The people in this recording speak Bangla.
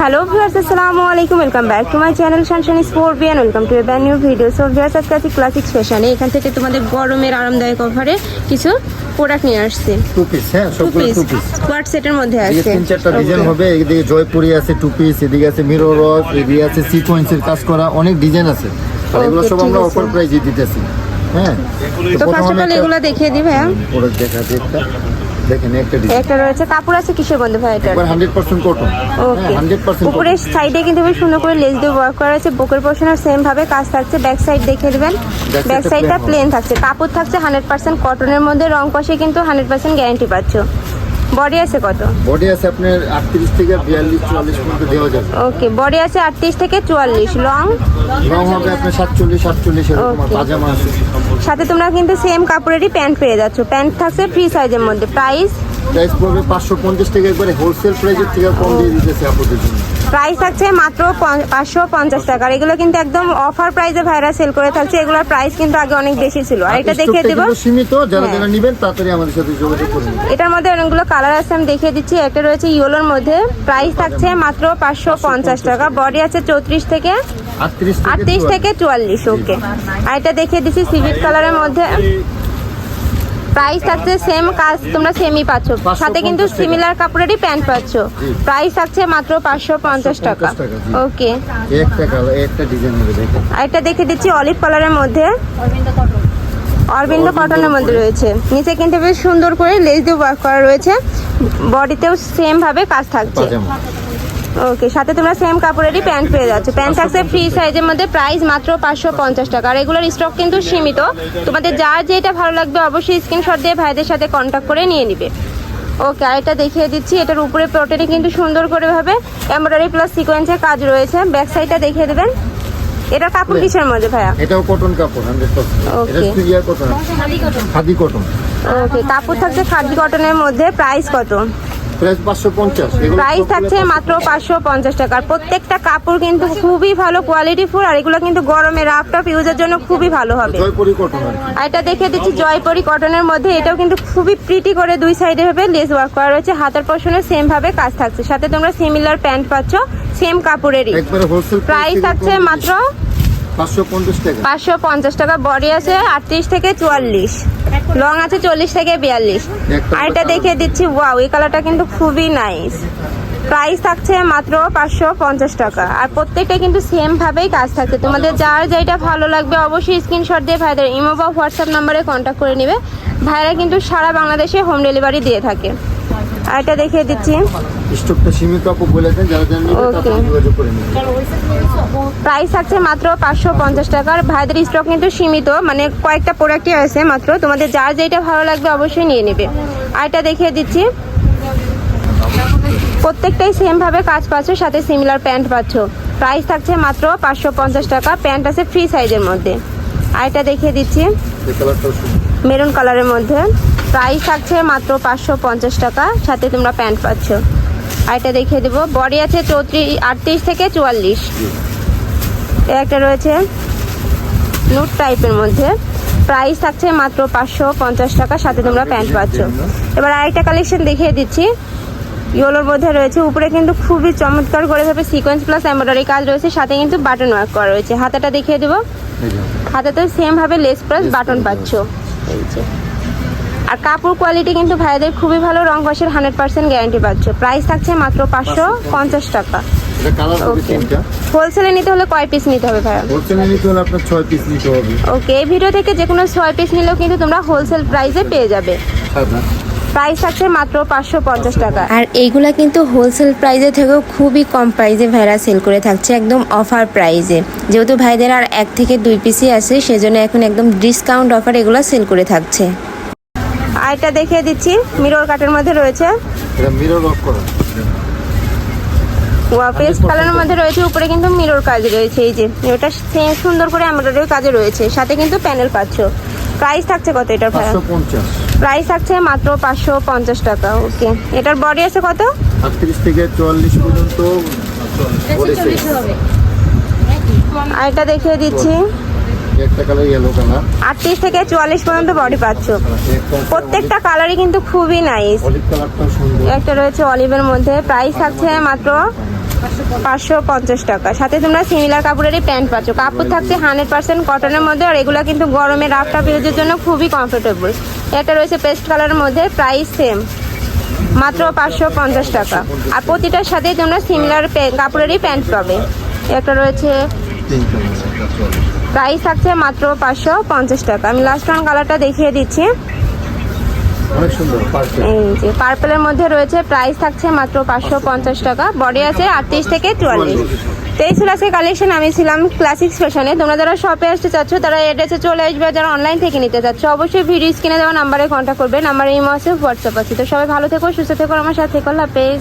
হ্যালো ভিউয়ার্স আসসালামু আলাইকুম welcome back to my channel শানশানি স্পোর্টবিয়ান welcome to a brand new video so viewers আজকে আছি ক্লাসিক ফ্যাশনে এখান থেকে তোমাদের গরমের আরামদায়ক অফারে কিছু প্রোডাক্ট নিয়ে আসছে। টু পিস হ্যাঁ two piece two piece coord সেটের মধ্যে আছে। তিন চারটা ডিজাইন হবে এদিকে জয়পুরি আছে টু পিস এদিকে আছে মিরর ওয়ার্ক এদিকে আছে সিকোয়েন্সের কাজ করা অনেক ডিজাইন আছে। আর এগুলো সব আমরা অফার প্রাইজে দিতেছি। হ্যাঁ? তো ফার্স্ট অফ অল এগুলো দেখিয়ে দিই ভাইয়া। প্রোডাক্ট দেখা আছে একটা দেখেন একটা ডিজাইন। একটা রয়েছে কাপড় আছে কিসের মধ্যে ভাই এটা একবার hundred percent cotton okay hundred percent উপরের সাইডে কিন্তু বেশ সুন্দর করে লেস দিয়ে ওয়ার্ক করা আছে বুকের পোর্শনের সেম ভাবে কাজ থাকছে ব্যাক সাইড দেখে দিবেন ব্যাক সাইডটা প্লেন থাকছে কাপড় থাকছে হান্ড্রেড পার্সেন্ট কটনের মধ্যে রং কষে কিন্তু হান্ড্রেড পার্সেন্ট গ্যারান্টি পাচ্ছ। বডি আছে কত? বডি আছে আপনার আটত্রিশ থেকে বিয়াল্লিশ চুয়াল্লিশ পর্যন্ত দেওয়া যাবে। ওকে বডি আছে আটত্রিশ থেকে চুয়াল্লিশ লং লং হবে আপনার সাতচল্লিশ সাতচল্লিশ এরকম পাজামা আছে। সাথে তোমরা কিন্তু সেম কাপড়েরই প্যান্ট পেয়ে যাচ্ছ। প্যান্ট থাকছে ফ্রি সাইজের মধ্যে। প্রাইস প্রাইস পড়বে পাঁচশো পঞ্চাশ টাকা একবারে হোলসেল প্রাইসের থেকে কম দিয়ে দিতেছে আপনাদের জন্য। প্রাইস থাকছে মাত্র পাঁচশো পঞ্চাশ টাকা। এগুলো কিন্তু একদম অফার প্রাইসে ভাইরা সেল করে থাকছে এগুলোর প্রাইস কিন্তু আগে অনেক বেশি ছিল। আর এটা দেখিয়ে দেবো। সীমিত। যারা হ্যাঁ। যারা নেবেন তাড়াতাড়ি আমাদের সাথে যোগাযোগ করুন এটার মধ্যে অনেকগুলো কালার আছে আমি দেখিয়ে দিচ্ছি। একটা রয়েছে ইয়েলোর মধ্যে। প্রাইস থাকছে মাত্র পাঁচশো পঞ্চাশ টাকা। বডি আছে চৌত্রিশ থেকে আটত্রিশ থেকে চুয়াল্লিশ। ওকে আর এটা দেখিয়ে দিচ্ছি সিভিট কালারের মধ্যে। প্রাইস থাকছে সেম কাজ তোমরা সেমই পাচ্ছ। সাথে কিন্তু সিমিলার কাপড়েরই প্যান্ট পাচ্ছ। প্রাইস থাকছে মাত্র পাঁচশো পঞ্চাশ টাকা। 550 টাকা, ওকে একটা কালার একটা ডিজাইন হবে দেখেন আর এটা দেখে দিচ্ছি অলিভ কালারের মধ্যে। অরবিন্দ কটনের মধ্যে রয়েছে। নিচে কিন্তু বেশ সুন্দর করে লেস দিয়ে ওয়ার্ক করা রয়েছে। বডিতেও সেম ভাবে কাজ থাকছে। ওকে সাথে তোমরা সেম কাপড়েরই প্যান্ট পেয়ে যাচ্ছ। প্যান্ট থাকছে ফ্রি সাইজের মধ্যে প্রাইস মাত্র পাঁচশো পঞ্চাশ টাকা। আর এগুলোর স্টক কিন্তু সীমিত। তোমাদের যার যেটা ভালো লাগবে অবশ্যই স্ক্রিনশট দিয়ে ভাইদের সাথে কন্ট্যাক্ট করে নিয়ে নিবে। ওকে আর এটা দেখিয়ে দিচ্ছি এটার উপরে প্রোটেনে কিন্তু সুন্দর করে ভাবে এমব্রয়ডারি প্লাস সিকোয়েন্সের কাজ রয়েছে। ব্যাক সাইডটা দেখিয়ে দেবেন। এটার কাপড় কিসের মধ্যে ভাইয়া? এটাও কটন কাপড় হান্ড্রেড পার্সেন্ট এটা Okay. শুধু ইয়ার কটন খাদি কটন ওকে কাপড় থাকছে খাদি কটনের মধ্যে প্রাইস কত? প্রাইস থাকছে মাত্র পাঁচশো পঞ্চাশ টাকার। প্রত্যেকটা কাপড় কিন্তু খুবই ভালো কোয়ালিটি ফুল আর এগুলো কিন্তু গরমে রাফ টাফ ইউজের জন্য খুবই ভালো হবে। আর এটা দেখে দিচ্ছি জয়পরি কটনের মধ্যে। এটাও কিন্তু খুবই প্রিটি করে দুই সাইডে ভাবে লেস ওয়ার্ক করা রয়েছে। হাতের পশনে সেম ভাবে কাজ থাকছে। সাথে তোমরা সিমিলার প্যান্ট পাচ্ছ সেম কাপড়েরই। প্রাইস থাকছে মাত্র পাঁচশো পঞ্চাশ টাকা। বডি আছে আটত্রিশ থেকে চুয়াল্লিশ। লং আছে চল্লিশ থেকে বিয়াল্লিশ। আর এটা দেখে দিচ্ছি ওয়াও এই কালারটা কিন্তু খুবই নাইস প্রাইস থাকছে মাত্র পাঁচশো পঞ্চাশ টাকা। আর প্রত্যেকটা কিন্তু সেম ভাবেই কাজ থাকছে। তোমাদের যার যেটা ভালো লাগবে অবশ্যই স্ক্রিনশট দিয়ে ভাইদের ইমো বা হোয়াটসঅ্যাপ নাম্বারে কন্ট্যাক্ট করে নেবে। ভাইরা কিন্তু সারা বাংলাদেশে হোম ডেলিভারি দিয়ে থাকে। আর এটা দেখিয়ে দিচ্ছি। স্টকটা সীমিত আপু বলেছেন যারা যারা নেবেন Okay. তাড়াতাড়ি যোগাযোগ করে নেবেন প্রাইস থাকছে মাত্র পাঁচশো পঞ্চাশ টাকার। ভাইদের স্টক কিন্তু সীমিত মানে কয়েকটা প্রোডাক্টই আছে মাত্র। তোমাদের যার যেটা ভালো লাগবে অবশ্যই নিয়ে নেবে। আর এটা দেখিয়ে দিচ্ছি। প্রত্যেকটাই সেম ভাবে কাজ পাচ্ছ সাথে সিমিলার প্যান্ট পাচ্ছ। প্রাইস থাকছে মাত্র পাঁচশো পঞ্চাশ টাকা। প্যান্ট আছে ফ্রি সাইজের মধ্যে। আর এটা দেখিয়ে দিচ্ছি। মেরুন কালারের মধ্যে। প্রাইস থাকছে মাত্র পাঁচশো পঞ্চাশ টাকা। সাথে তোমরা প্যান্ট পাচ্ছ। আর এটা দেখিয়ে দেবো। বডি আছে চৌত্রিশ আটত্রিশ থেকে চুয়াল্লিশ। একটা রয়েছে নুট টাইপের মধ্যে। প্রাইস থাকছে মাত্র পাঁচশো পঞ্চাশ টাকা সাথে তোমরা প্যান্ট পাচ্ছ। এবার আরেকটা কালেকশন দেখিয়ে দিচ্ছি। ইয়োলোর মধ্যে রয়েছে। উপরে কিন্তু খুবই চমৎকার করে ভাবে সিকোয়েন্স প্লাস এমব্রয়ডারি কাজ রয়েছে। সাথে কিন্তু বাটন ওয়ার্ক করা রয়েছে। হাতাটা দেখিয়ে দেবো। এই যে। হাতে তো সেম ভাবে লেস প্লাস বাটন পাচ্ছ। এই যে। আর কাপড় কোয়ালিটি কিন্তু ভাইদের খুবই ভালো রং কষের হান্ড্রেড পার্সেন্ট গ্যারান্টি পাচ্ছ। প্রাইস থাকছে মাত্র পাঁচশো পঞ্চাশ টাকা। হোলসেলে নিতে হলে কয় পিস নিতে হবে ভাইয়া? হোলসেলে নিতে হলে আপনার ছয় পিস নিতে হবে। ওকে এই ভিডিও থেকে যে কোনো ছয় পিস নিলেও কিন্তু তোমরা হোলসেল প্রাইসে পেয়ে যাবে। প্রাইস থাকছে মাত্র পাঁচশো পঞ্চাশ টাকা। আর এইগুলা কিন্তু হোলসেল প্রাইসে থেকেও খুবই কম প্রাইসে ভাইরা সেল করে থাকছে একদম অফার প্রাইসে যেহেতু ভাইদের আর এক থেকে দুই পিসই আছে সেজন্য এখন একদম ডিসকাউন্ট অফার এগুলো সেল করে থাকছে। আর এটা দেখিয়ে দিচ্ছি। মিরর কাটের মধ্যে রয়েছে। এটা মিরর অফ করা। পেস্ট কালারের মধ্যে রয়েছে উপরে কিন্তু মিরর কাজ রয়েছে এই যে। এটা সে- সুন্দর করে এমব্রয়ডারি কাজে রয়েছে সাথে কিন্তু প্যানেল পাচ্ছ। প্রাইস থাকছে কত এটার প্রাইস থাকছে মাত্র পাঁচশো পঞ্চাশ টাকা ওকে এটার বডি আছে কত? আটত্রিশ থেকে চুয়াল্লিশ পর্যন্ত body size। আর দেখিয়ে দিচ্ছি। একটা কালার ইয়েলো কালার আটত্রিশ থেকে চুয়াল্লিশ পর্যন্ত বডি পাচ্ছ। প্রত্যেকটা কালারই কিন্তু খুবই নাইস অলিভ কালারটাও সুন্দর। একটা রয়েছে অলিভের মধ্যে। প্রাইস থাকছে মাত্র পাঁচশো পঞ্চাশ টাকা। সাথে তোমরা সিমিলার কাপড়েরই প্যান্ট পাচ্ছ। কাপড় থাকছে হান্ড্রেড পার্সেন্ট কটনের মধ্যে আর এগুলো কিন্তু গরমে রাফ টাফ ইউজের জন্য খুবই কমফোর্টেবল এটা রয়েছে পেস্ট কালারের মধ্যে। প্রাইস সেম মাত্র পাঁচশো পঞ্চাশ টাকা। আর প্রতিটার সাথেই তোমরা সিমিলার কাপড়েরই প্যান্ট পাবে। একটা রয়েছে প্রাইস থাকছে মাত্র পাঁচশো পঞ্চাশ টাকা। আমি লাস্ট ওয়ান কালারটা দেখিয়ে দিচ্ছি। এই যে পার্পেলের মধ্যে রয়েছে প্রাইস থাকছে মাত্র পাঁচশো পঞ্চাশ টাকা। বডি আছে আটত্রিশ থেকে চুয়াল্লিশ। তো এই ছিল আজকে কালেকশন আমি ছিলাম ক্লাসিক ফ্যাশনে তোমরা যারা শপে আসতে চাচ্ছ তারা এড্রেসে চলে আসবে যারা অনলাইন থেকে নিতে চাচ্ছ অবশ্যই ভিডিও স্ক্রিনে দেওয়া নাম্বারে কন্ট্যাক্ট করবে। নাম্বারে ইমো আছে হোয়াটসঅ্যাপ আছে। তো সবাই ভালো থেকো সুস্থ থেকো আমার সাথে থেকো। হাফেজ।